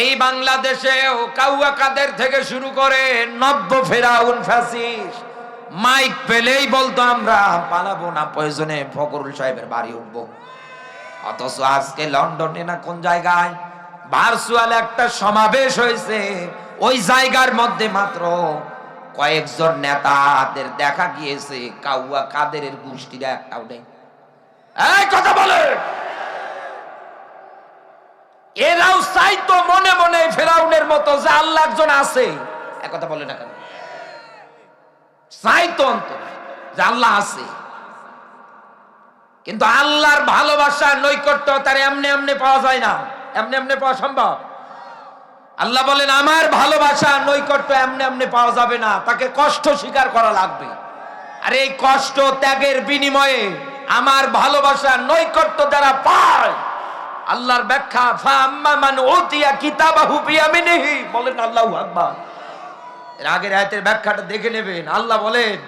এই বাংলাদেশেও কাউয়া কাদের থেকে শুরু করে নব্য ফেরাউন ফ্যাসিস, মাইক পেলেই বলতো আমরা, পালাবো না, প্রয়োজনে ফকরুল সাহেবের বাড়ি উঠবো। অথচ আজকে লন্ডনে না কোন জায়গায়? ভার্চুয়াল একটা সমাবেশ হয়েছে, ওই জায়গার মধ্যে মাত্র কয়েকজন নেতাদের দেখা গিয়েছে কাউয়া কাদের গোষ্ঠীরা একটাও নেই কথা বলে! এরাও চাইতো মনে মতো যে আল্লাহ একজন আছে। এক কথা বলে না কেন? অন্তর যে আল্লাহ আছে। কিন্তু আল্লাহর ভালোবাসা নৈকট্য তার এমনি এমনি পাওয়া যায় না। এমনি এমনি পাওয়া সম্ভব। আল্লাহ বলেন, আমার ভালোবাসা নৈকট্য এমনি এমনি পাওয়া যাবে না। তাকে কষ্ট স্বীকার করা লাগবে। আর এই কষ্ট ত্যাগের বিনিময়ে আমার ভালোবাসা নৈকট্য যারা পায় আল্লাহর ব্যাখ্যা ফাম্মা মান উতিয়া কিতাবাহু বিয়ামিনিহি। বলেন আল্লাহু আকবার। এর আগের আয়াতের ব্যাখ্যাটা দেখে নেবেন। আল্লাহ বলেন,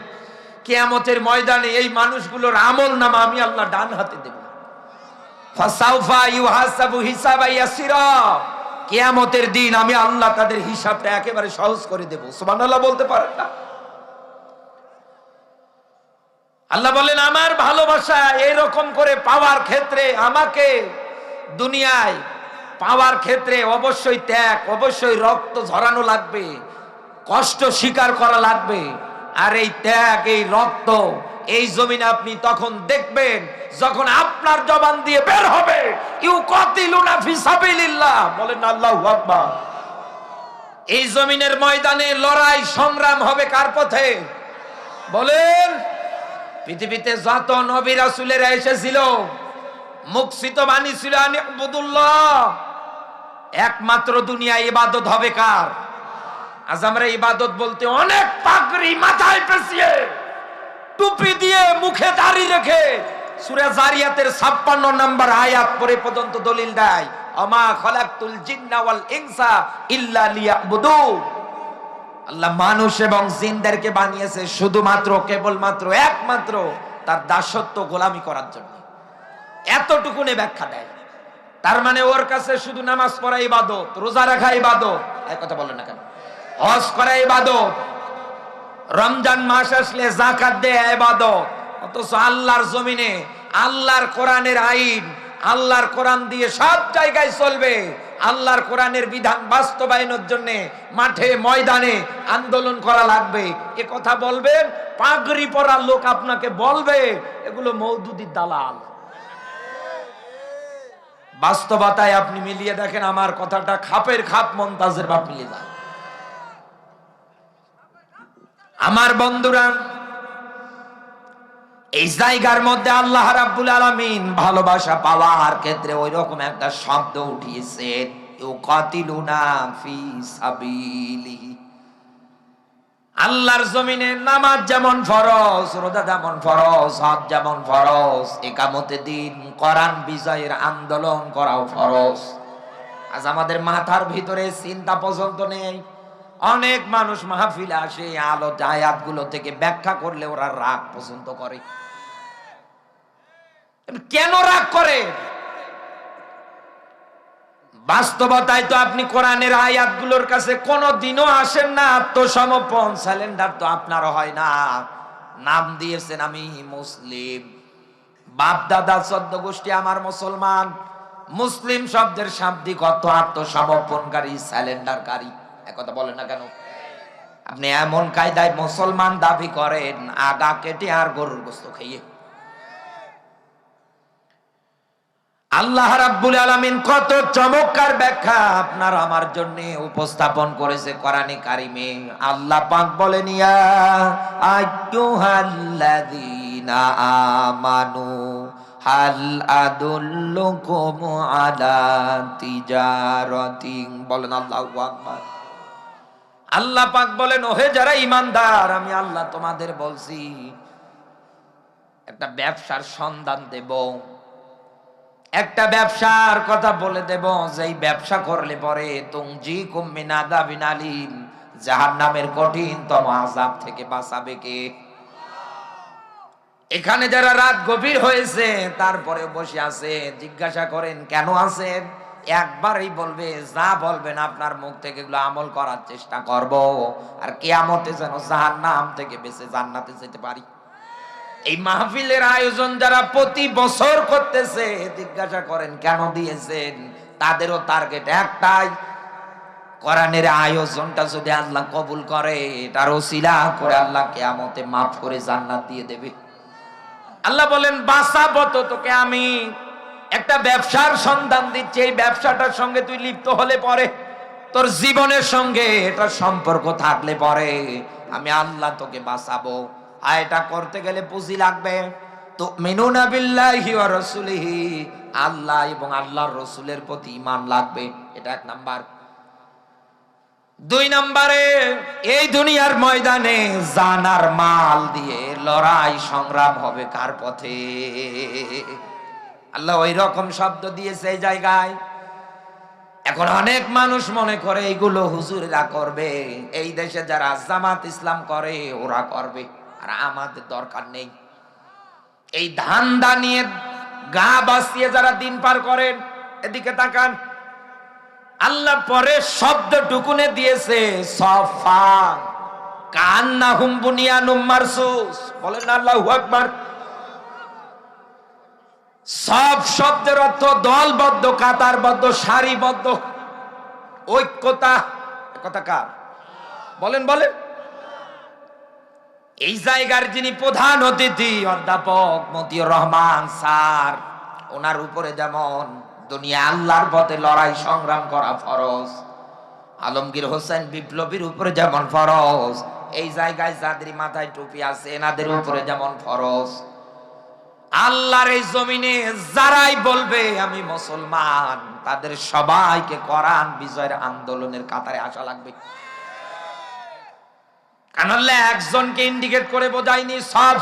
কিয়ামতের ময়দানে এই মানুষগুলোর আমল নামা আমি আল্লাহ ডান হাতে দেব। ফাসাউফা ইউহাসাবু হিসাবা ইয়াসিরা। কিয়ামতের দিন আমি আল্লাহ তাদের হিসাবটা একেবারে সহজ করে দেব। সুবহানাল্লাহ বলতে পারেন না? আল্লাহ বলেন, আমার ভালোবাসা এরকম করে পাওয়ার ক্ষেত্রে আমাকে দুনিয়ায় পাওয়ার ক্ষেত্রে অবশ্যই ত্যাগ, অবশ্যই রক্ত ঝরানো লাগবে, কষ্ট স্বীকার করা লাগবে। আর এই ত্যাগ, এই রক্ত, এই জমিনে আপনি তখন দেখবেন যখন আপনার জবান দিয়ে বের হবে। ইউ কতিলুনা ফি সাবিলিল্লাহ, বলেন আল্লাহু আকবার। এই জমিনের ময়দানে লড়াই, সংগ্রাম হবে কার পথে? বলেন, পৃথিবীতে যত নবী রাসূলেরা এসেছিল মুকসিত বাণী ছিল একমাত্র দুনিয়া ইবাদত হবে কার? আজ আমরা ইবাদত বলতে অনেক পাগড়ি মাথায় পেঁচিয়ে টুপি দিয়ে মুখে দাড়ি রেখে সূরা জারিয়াতের 56 নম্বর আয়াত পরে পর্যন্ত দলিল দেয় আমা খলাকতুল জিন্না ইনসা ইল্লা লিয়াবুদুন আল্লাহ মানুষ এবং জিনদেরকে বানিয়েছে শুধুমাত্র, কেবলমাত্র, একমাত্র তার দাসত্ব গোলামি করার জন্য। এতটুকুনে ব্যাখ্যা দেয়। তার মানে ওর কাছে শুধু নামাজ পড়া ইবাদত, রোজা রাখা ইবাদত এক কথা বলেন না কেন? হজ করা ইবাদত, রমজান মাস আসলে জাকাত দেয়া ইবাদত, অথচ আল্লাহর জমিনে, আল্লাহর কোরআনের আইন, আল্লাহর কোরআন দিয়ে সব জায়গায় চলবে। আল্লাহর কোরআনের বিধান বাস্তবায়নের জন্য মাঠে, ময়দানে আন্দোলন করা লাগবে। এ কথা বলবেন, পাগড়ি পরা লোক আপনাকে বলবে, এগুলো মৌদুদির দালাল। বাস্তবতায় আপনি মিলিয়ে দেখেন আমার কথাটা খাপের খাপ মন্তাজের বাপ মিলিয়ে যান আমার বন্ধুরা, এই জায়গার মধ্যে আল্লাহ রাব্বুল আলামিন ভালোবাসা পাওয়ার ক্ষেত্রে ওই রকম একটা শব্দ উঠিয়েছেন, ইউকাতিলুনা ফি সাবিলিহি। আল্লাহর জমিনে নামাজ যেমন ফরজ, রোজা যেমন ফরজ, হজ যেমন ফরজ, একামতে দিন, কোরআন বিজয়ের আন্দোলন করাও ফরজ। আজ আমাদের মাথার ভিতরে চিন্তা পর্যন্ত নেই। অনেক মানুষ মাহফিলে আসে, আলো আয়াতগুলো থেকে ব্যাখ্যা করলে ওরা রাগ পছন্দ করে। কেন রাগ করে? বাস্তবতায় তো আপনি কোরআনের আয়াতগুলোর কাছে কোনো দিনও আসেন না, আত্মসমর্পণ। স্যালেন্ডার তো আপনারও হয় না। নাম দিয়েছেন আমি মুসলিম। বাপ দাদা গোষ্ঠী আমার মুসলমান। মুসলিম শব্দের শাব্দিক অর্থ আত্মসমর্পণকারী স্যালেন্ডারকারী একথা বলেন না কেন? আপনি এমন কায়দায় মুসলমান দাবি করেন আগা কেটে আর গরুর গোস্ত খেয়ে আল্লাহ রাব্বুল আলামিন কত চমৎকার ব্যাখ্যা আপনার আমার জন্য উপস্থাপন করেছে কোরআনে কারিমে। আল্লাহ পাক বলেন, ইয়া আইয়ুহাল্লাযীনা আমানু, হাল আদুল্লুকুম আলা তিজারাতিন। বলেন আল্লাহু আকবার। আল্লাহ পাক বলেন, ওহে যারা ইমানদার আমি আল্লাহ তোমাদের বলছি, একটা ব্যবসার সন্ধান দেব। একটা ব্যবসার কথা বলে দেব, যেই ব্যবসা করলে পরে তুংজি কুম্মিনা জাহান নামের কঠিনতম আজাব থেকে বাঁচাবে কে? এখানে যারা রাত গভীর হয়েছে তারপরে বসে আছে, জিজ্ঞাসা করেন, কেন আছেন? একবারই বলবে, যা বলবেন আপনার মুখ থেকে, এগুলো আমল করার চেষ্টা করব, আর কেয়ামতে যেন জাহার নাম থেকে বেঁচে জান্নাতে যেতে পারি। এই মাহফিলের আয়োজন যারা প্রতি বছর করতেছে, জিজ্ঞাসা করেন, কেন দিয়েছেন? তাদেরও টার্গেট একটাই। কোরআনের আয়োজনটা যদি আল্লাহ কবুল করে, তার ওসিলা করে আল্লাহ কেয়ামতে মাফ করে জান্নাত দিয়ে দেবে। আল্লাহ বলেন বাঁচাবো তো তোকে আমি। একটা ব্যবসার সন্ধান দিচ্ছি, এই ব্যবসাটার সঙ্গে তুই লিপ্ত হলে পরে, তোর জীবনের সঙ্গে এটা সম্পর্ক থাকলে পরে, আমি আল্লাহ তোকে বাঁচাবো। আর এটা করতে গেলে পুঁজি লাগবে। তো মিনুনা বিল্লাহি আল্লাহ এবং আল্লাহর রসুলের প্রতি ইমান লাগবে। এটা এক নাম্বার। দুই নম্বরে, এই দুনিয়ার ময়দানে জানার মাল দিয়ে লড়াই সংগ্রাম হবে কার পথে? আল্লাহ ওই রকম শব্দ দিয়েছে এই জায়গায়। এখন অনেক মানুষ মনে করে এইগুলো হুজুরেরা করবে। এই দেশে যারা জামাত ইসলাম করে, ওরা করবে। আর আমাদের দরকার নেই। এই ধান্দা নিয়ে গা বাঁচিয়ে যারা দিন পার করেন, এদিকে তাকান। আল্লাহ পরে শব্দ টুকুনে দিয়েছে, সফা কান্না হুম্বুনিয়ানুম মারসুস। বলেন আল্লাহু আকবার। সব শব্দের অর্থ দলবদ্ধ, কাতারবদ্ধ, সারিবদ্ধ। ঐক্যতা কথা কার? বলেন বলেন। এই জায়গার যিনি প্রধান অতিথি, অধ্যাপক মতিউর রহমান স্যার, ওনার উপরে যেমন দুনিয়া আল্লাহর পথে লড়াই সংগ্রাম করা ফরজ, আলমগীর হোসেন বিপ্লবীর উপরে যেমন ফরজ, এই জায়গায় যাদের মাথায় টুপি আছে, এনাদের উপরে যেমন ফরজ। আল্লাহর এই জমিনে যারাই বলবে, আমি মুসলমান, তাদের সবাইকে কোরআন বিজয়ের আন্দোলনের কাতারে আসা লাগবে। কারণ একজনকে ইন্ডিকেট করে বোঝায়নি সব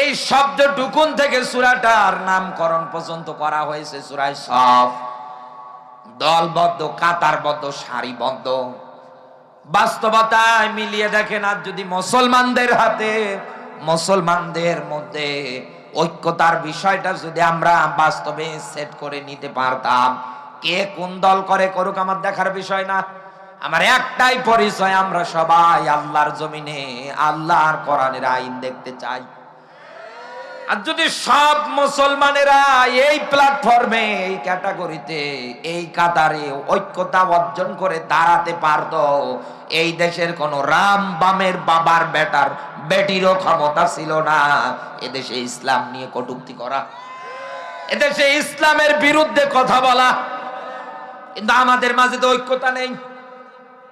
এই শব্দ টুকুন থেকে সুরাটার নামকরণ পর্যন্ত করা হয়েছে সুরায় সব দলবদ্ধ, কাতারবদ্ধ, সারিবদ্ধ। বাস্তবতায় মিলিয়ে দেখেন, আর যদি মুসলমানদের হাতে, মুসলমানদের মধ্যে ঐক্যতার বিষয়টা যদি আমরা বাস্তবে সেট করে নিতে পারতাম, কে কোন দল করে করুক আমার দেখার বিষয় না। আমার একটাই পরিচয়, আমরা সবাই আল্লাহর জমিনে, আল্লাহর কোরআনের আইন দেখতে চাই। আর যদি সব মুসলমানেরা এই প্ল্যাটফর্মে এই ক্যাটাগরিতে এই কাতারে ঐক্যতা অর্জন করে দাঁড়াতে পারত, এই দেশের কোন রাম বামের বাবার বেটার, বেটিরও ক্ষমতা ছিল না। এদেশে ইসলাম নিয়ে কটুক্তি করা। এদেশে ইসলামের বিরুদ্ধে কথা বলা। কিন্তু আমাদের মাঝে তো ঐক্যতা নেই।